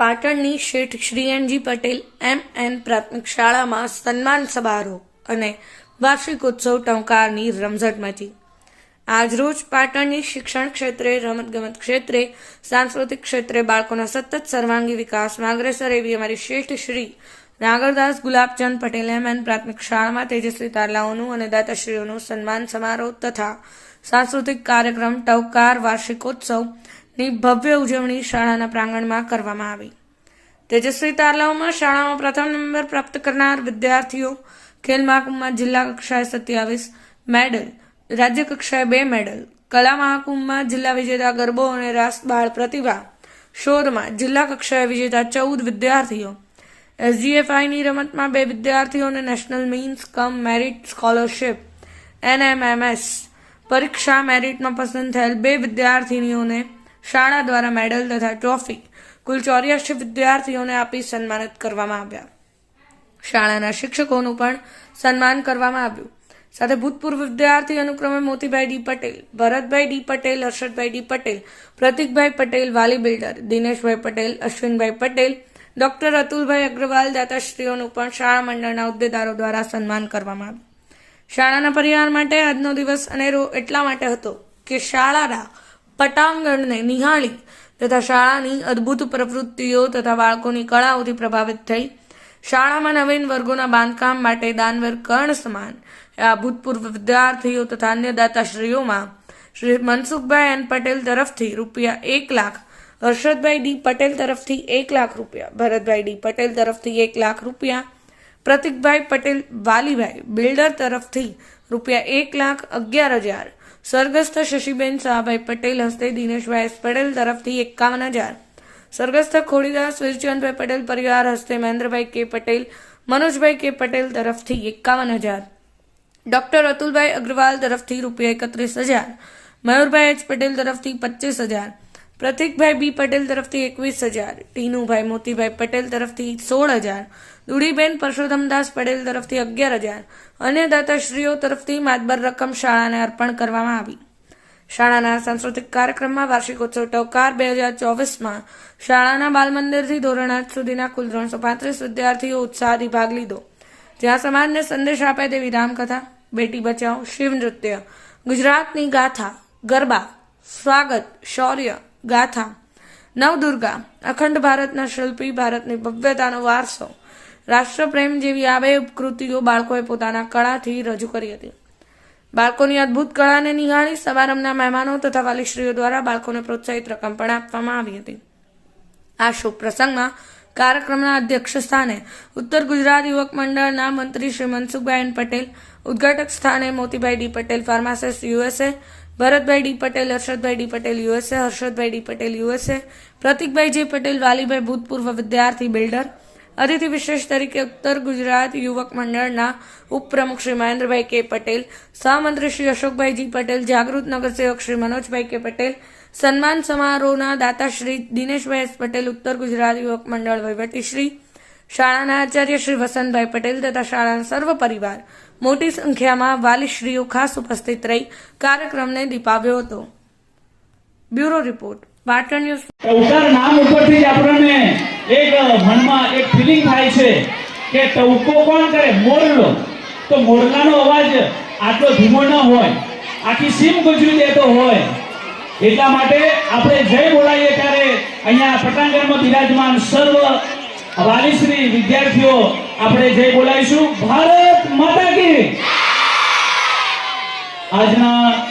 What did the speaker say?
પાટણની શેઠ શ્રીયનજી Patel M N પ્રાથમિક શાળામાં સન્માન સમારોહ અને વાર્ષિક ઉત્સવ ટંકારની રમઝટ મચી. આજરોજ પાટણની શિક્ષણ ક્ષેત્રે, રમતગમત ક્ષેત્રે, સાંસ્કૃતિક ક્ષેત્રે બાળકોના સતત સર્વાંગી વિકાસમાં અગ્રેસર એવી અમારી શ્રેષ્ઠ શ્રી નાગરદાસ ગુલાબચંદ પટેલ એમ એન પ્રાથમિક શાળામાં તેજસ્વી તારલાઓનું અને દાતાશ્રીઓનું સન્માન સમારોહ તથા સાંસ્કૃતિક કાર્યક્રમ, ટવકાર વાર્ષિકોત્સવની ભવ્ય ઉજવણી શાળાના પ્રાંગણમાં કરવામાં આવી. તેજસ્વી તારલાઓમાં શાળામાં પ્રથમ નંબર પ્રાપ્ત કરનાર વિદ્યાર્થીઓ ખેલ મહાકુંભમાં જિલ્લા કક્ષાએ સત્યાવીસ મેડલ, રાજ્ય કક્ષાએ બે મેડલ, કલા મહાકુંભમાં જિલ્લા વિજેતા ગરબો અને રાસ બાળ પ્રતિભા, શોધમાં જિલ્લા કક્ષાએ વિજેતા ચૌદ વિદ્યાર્થીઓ એસજીએફઆઈની રમતમાં બે વિદ્યાર્થીઓને national means cum merit scholarship NMMS પરીક્ષા મેરિટમાં પસંદ થયેલ બે વિદ્યાર્થીનીઓને શાળા દ્વારા મેડલ તથા ટ્રોફી કુલ ચોર્યાસી વિદ્યાર્થીઓને આપી સન્માનિત કરવામાં આવ્યા. શાળાના શિક્ષકોનું પણ સન્માન કરવામાં આવ્યું. સાથે ભૂતપૂર્વ વિદ્યાર્થી અનુક્રમે Motibhai D Patel, Bharatbhai D Patel Harshadbhai D Patel, Pratikbhai Patel, વાલી બિલ્ડર, દિનેશભાઈ પટેલ, અશ્વિનભાઈ પટેલ ડોક્ટર અતુલભાઈ અગ્રવાલ દાતાશ્રીઓનું પણ શાળા મંડળના હોદ્દેદારો દ્વારા સન્માન કરવામાં આવ્યું. શાળાના પરિવાર માટે આજનો દિવસ અનેરો એટલા માટે હતો કે શાળાના પટાંગણને નિહાળી તથા શાળાની અદ્ભુત પ્રવૃત્તિઓ તથા બાળકોની કળાઓથી પ્રભાવિત થઈ. શાળામાં નવીન વર્ગોના બાંધકામ માટે દાનવર કર્ણ સમાન આ ભૂતપૂર્વ વિદ્યાર્થીઓ તથા અન્ય દાતાશ્રીઓમાં શ્રી મનસુખભાઈ એન પટેલ તરફથી રૂપિયા એક લાખ હર્ષદભાઈ ડી પટેલ તરફથી એક લાખ રૂપિયા, ભરતભાઈ ડી પટેલ તરફથી એક લાખ રૂપિયા, પ્રતિકભાઈ પટેલ વાલીભાઈ બિલ્ડર તરફથી રૂપિયા એક લાખ અગિયાર હજાર, સ્વર્ગસ્થ શશીબેન શાહભાઈ પટેલ હસ્તે દિનેશભાઈ એસ પટેલ તરફથી એકાવન હજાર, સ્વર્ગસ્થ ખોડીદાસ વીરચંદભાઈ પટેલ પરિવાર હસ્તે મહેન્દ્રભાઈ કે પટેલ, મનોજભાઈ કે પટેલ તરફથી એકાવન હજાર, ડોક્ટર અતુલભાઈ અગ્રવાલ તરફથી રૂપિયા એકત્રીસ હજાર, મયુરભાઈ એચ પટેલ તરફથી પચીસ હજાર પ્રતિકભાઈ બી પટેલ તરફથી એકવીસ હજાર, ટીનુભાઈ મોતીભાઈ પટેલ તરફથી સોળ હજાર, દુડીબેન પરસોત્તમદાસ પટેલ તરફથી અગિયાર હજાર અન્ય દાતાશ્રીઓ તરફથી માતબર રકમ શાળાને અર્પણ કરવામાં આવી. શાળાના સાંસ્કૃતિક કાર્યક્રમમાં વાર્ષિકોત્સવ ટવકાર બે હજાર ચોવીસમાં શાળાના બાલમંદિરથી ધોરણ આઠ સુધીના કુલ ત્રણસો પાંત્રીસ વિદ્યાર્થીઓ ઉત્સાહથી ભાગ લીધો. જ્યાં સમાજને સંદેશ આપે તેવી રામકથા, બેટી બચાવો શિવ નૃત્ય, ગુજરાતની ગાથા, ગરબા, સ્વાગત, શૌર્ય ગાથા. નવદુર્ગા, અખંડ ભારતના શિલ્પી, ભારતની ભવ્યતાનો વારસો. રાષ્ટ્રપ્રેમ જેવી આબેહૂબ કૃતિઓ બાળકોએ પોતાના કળાથી રજૂ કરી હતી. બાળકોની અદ્ભુત કળાને નિહાળી સમારંભના મહેમાનો તથા વાલીશ્રીઓ દ્વારા બાળકોને પ્રોત્સાહિત રકમ પણ આપવામાં આવી હતી. આ શુભ પ્રસંગમાં કાર્યક્રમના અધ્યક્ષ સ્થાને ઉત્તર ગુજરાત યુવક મંડળના મંત્રી શ્રી મનસુખભાઈ પટેલ, ઉદ્ઘાટક સ્થાને Motibhai D Patel, pharmacist USA Bharatbhai D Patel, Harshadbhai D Patel USA Harshadbhai D Patel USA Pratikbhai J Patel વાલીભાઈ ભૂતપૂર્વ વિદ્યાર્થી બિલ્ડર, અતિથિ વિશેષ તરીકે ઉત્તર ગુજરાત યુવક મંડળના ઉપપ્રમુખ શ્રી મહેન્દ્રભાઈ કે પટેલ, સહમંત્રી શ્રી અશોકભાઈ જી પટેલ, જાગૃત નગરસેવક શ્રી મનોજભાઈ કે પટેલ, સન્માન સમારોહના દાતા શ્રી દિનેશભાઈ એસ પટેલ, ઉત્તર ગુજરાત યુવક મંડળ વહીવટીશ્રી, શાળાના આચાર્ય શ્રી વસંતભાઈ પટેલ તથા શાળાના સર્વ પરિવાર મોટી સંખ્યામાં વાલીશ્રીઓ ખાસ ઉપસ્થિત રહી કાર્યક્રમને દીપાવ્યો હતો. Bureau report Patan news. નામ ઉપરથી આપણને એક મનમાં એક ફિલિંગ થાય છે કે ટવકો કોણ કરે? મોરલો. તો મોરલાનો અવાજ આટલો ધીમો ન હોય. આખી સીમ ગુજરી દેતો હોય. એટલા માટે આપણે જય બોલાઈએ ત્યારે અહીંયા પટાંગણમાં બિરાજમાન સર્વ વાલીશ્રી વિદ્યાર્થીઓ આપણે જે બોલાવીશું ભારત માતા કી. આજના